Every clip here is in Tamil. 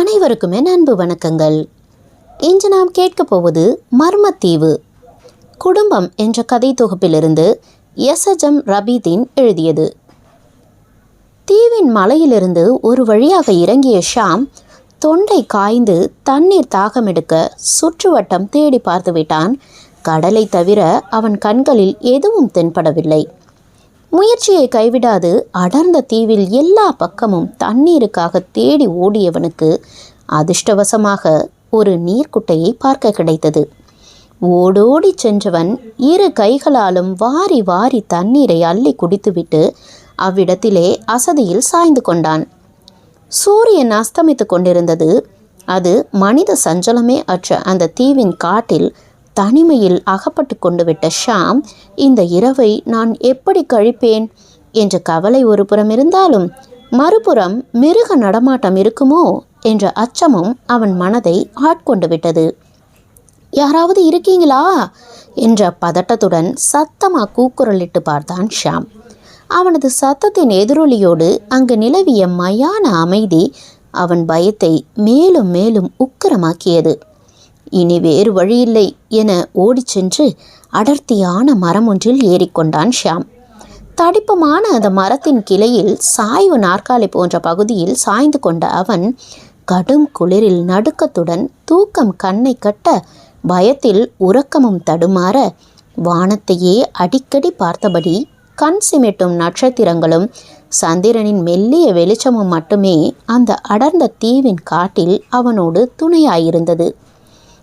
அனைவருக்குமே அன்பு வணக்கங்கள். இன்று நாம் கேட்கப் போவது மர்மத்தீவு. குடும்பம் என்ற கதை தொகுப்பிலிருந்து எஸ்எஜம் ரபீதீன் எழுதியது. தீவின் மலையிலிருந்து ஒரு வழியாக இறங்கிய ஷாம் தொண்டை காய்ந்து தண்ணீர் தாகமெடுக்க சுற்றுவட்டம் தேடி பார்த்துவிட்டான். கடலை தவிர அவன் கண்களில் எதுவும் தென்படவில்லை. முயற்சியை கைவிடாது. அடர்ந்த தீவில் எல்லா பக்கமும் தண்ணீருக்காக தேடி ஓடியவனுக்கு அதிர்ஷ்டவசமாக ஒரு நீர்க்குட்டையை பார்க்க கிடைத்தது. ஓடோடி சென்றவன் இரு கைகளாலும் வாரி வாரி தண்ணீரை அள்ளி குடித்துவிட்டு அவ்விடத்திலே அசதியில் சாய்ந்து கொண்டான். சூரியன் அஸ்தமித்து கொண்டிருந்தது. அது மனித சஞ்சலமே அற்ற அந்த தீவின் காட்டில் தனிமையில் அகப்பட்டு கொண்டு விட்ட ஷாம் இந்த இரவை நான் எப்படி கழிப்பேன் என்ற கவலை ஒரு புறம் இருந்தாலும் மறுபுறம் மிருக நடமாட்டம் இருக்குமோ என்ற அச்சமும் அவன் மனதை ஆட்கொண்டு விட்டது. யாராவது இருக்கீங்களா என்ற பதட்டத்துடன் சத்தமாக கூக்குரலிட்டு பார்த்தான் ஷாம். அவனது சத்தத்தின் எதிரொலியோடு அங்கு நிலவிய மயான அமைதி அவன் பயத்தை மேலும் மேலும் உக்கிரமாக்கியது. இனி வேறு வழியில்லை என ஓடிச் சென்று அடர்த்தியான மரம் ஒன்றில் ஏறிக்கொண்டான் ஷியாம். தடிப்பமான அந்த மரத்தின் கிளையில் சாய்வு நாற்காலி போன்ற பகுதியில் சாய்ந்து கொண்ட அவன் கடும் குளிரில் நடுக்கத்துடன் தூக்கம் கண்ணை கட்ட பயத்தில் உறக்கமும் தடுமாற வானத்தையே அடிக்கடி பார்த்தபடி கண் சிமிட்டும் நட்சத்திரங்களும் சந்திரனின் மெல்லிய வெளிச்சமும் மட்டுமே அந்த அடர்ந்த தீவின் காட்டில் அவனோடு துணையாயிருந்தது.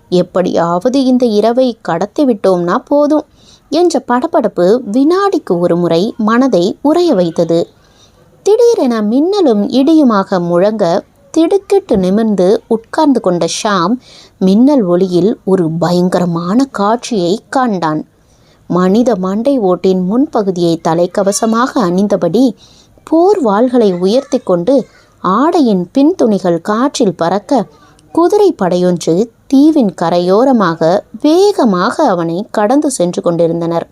எப்படியாவது இந்த இரவை கடத்தி விட்டோம்னா போதும் என்ற படபடப்பு வினாடிக்கு ஒரு முறை மனதை உறைய வைத்தது. திடீரென மின்னலும் இடியுமாக முழங்க திடுக்கிட்டு நிமிர்ந்து உட்கார்ந்து கொண்ட ஷாம் மின்னல் ஒளியில் ஒரு பயங்கரமான காட்சியை கண்டான் மனித மண்டை ஓட்டின் முன்பகுதியை தலைக்கவசமாக அணிந்தபடி போர் வாள்களை உயர்த்தி கொண்டு ஆடையின் பின்துணிகள் காற்றில் பறக்க குதிரை படையொன்று தீவின் கரையோரமாக வேகமாக அவனை கடந்து சென்று கொண்டிருந்தனர்.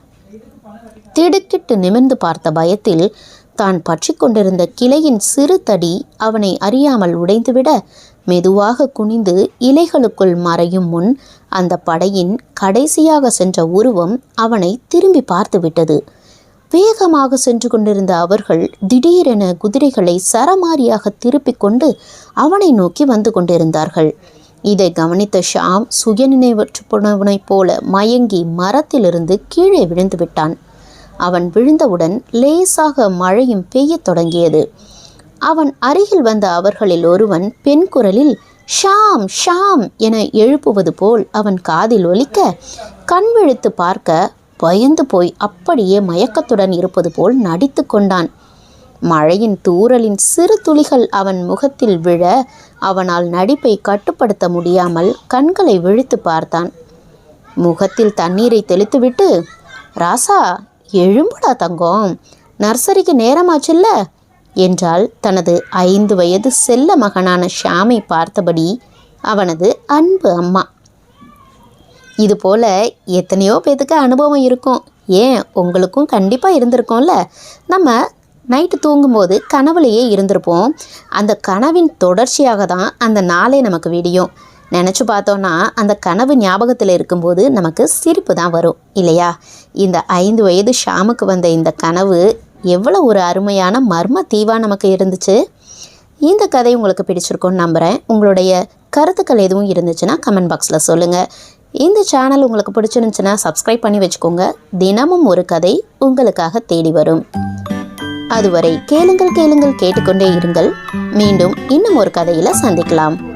திடுக்கிட்டு நிமிர்ந்து பார்த்த பயத்தில் தான் பற்றி கொண்டிருந்த கிளையின் சிறு தடி அவனை அறியாமல் உடைந்துவிட மெதுவாக குனிந்து இலைகளுக்குள் மறையும் முன் அந்த படையின் கடைசியாக சென்ற உருவம் அவனை திரும்பி பார்த்துவிட்டது. வேகமாக சென்று கொண்டிருந்த அவர்கள் திடீரென குதிரைகளை சரமாரியாக திருப்பிக் கொண்டு அவனை நோக்கி வந்து கொண்டிருந்தார்கள். இதை கவனித்த ஷாம் சுயநினைவற்று போனவனைப் போல மயங்கி மரத்திலிருந்து கீழே விழுந்து விட்டான். அவன் விழுந்தவுடன் லேசாக மழையும் பெய்யத் தொடங்கியது. அவன் அருகில் வந்த அவர்களில் ஒருவன் பெண் குரலில் ஷாம் ஷாம் என எழுப்புவது போல் அவன் காதில் ஒலிக்க கண் விழித்து பார்க்க பயந்து போய் அப்படியே மயக்கத்துடன் இருப்பது போல் நடித்து கொண்டான். மழையின் தூறலின் சிறு துளிகள் அவன் முகத்தில் விழ அவனால் நடிப்பை கட்டுப்படுத்த முடியாமல் கண்களை விழித்து பார்த்தான். முகத்தில் தண்ணீரை தெளித்துவிட்டு ராசா எழும்புடா தங்கம். நர்சரிக்கு நேரமாச்சுல்ல? என்றால் தனது ஐந்து வயது செல்ல மகனான ஷாமை பார்த்தபடி அவனது அன்பு அம்மா. இது போல் எத்தனையோ பேத்துக்கு அனுபவம் இருக்கும். ஏன்? உங்களுக்கும் கண்டிப்பாக இருந்திருக்கும்ல. நம்ம நைட்டு தூங்கும்போது கனவுலையே இருந்திருப்போம். அந்த கனவின் தொடர்ச்சியாக தான் அந்த நாளே நமக்கு விடியும். நினச்சி பார்த்தோன்னா அந்த கனவு ஞாபகத்தில் இருக்கும்போது நமக்கு சிரிப்பு தான் வரும். இல்லையா? இந்த ஐந்து வயது ஷாமுக்கு வந்த இந்த கனவு எவ்வளோ ஒரு அருமையான மர்ம தீவாக நமக்கு இருந்துச்சு. இந்த கதை உங்களுக்கு பிடிச்சிருக்கும்னு நம்புகிறேன் உங்களுடைய கருத்துக்கள் எதுவும் இருந்துச்சுன்னா கமெண்ட் பாக்ஸில் சொல்லுங்கள் இந்த சேனல் உங்களுக்கு பிடிச்சிருந்துச்சுன்னா சப்ஸ்கிரைப் பண்ணி வச்சுக்கோங்க. தினமும் ஒரு கதை உங்களுக்காக தேடி வரும். அதுவரை கேளுங்கள் கேளுங்கள் கேட்டுக்கொண்டே இருங்கள். மீண்டும் இன்னும் ஒரு கதையில் சந்திக்கலாம்.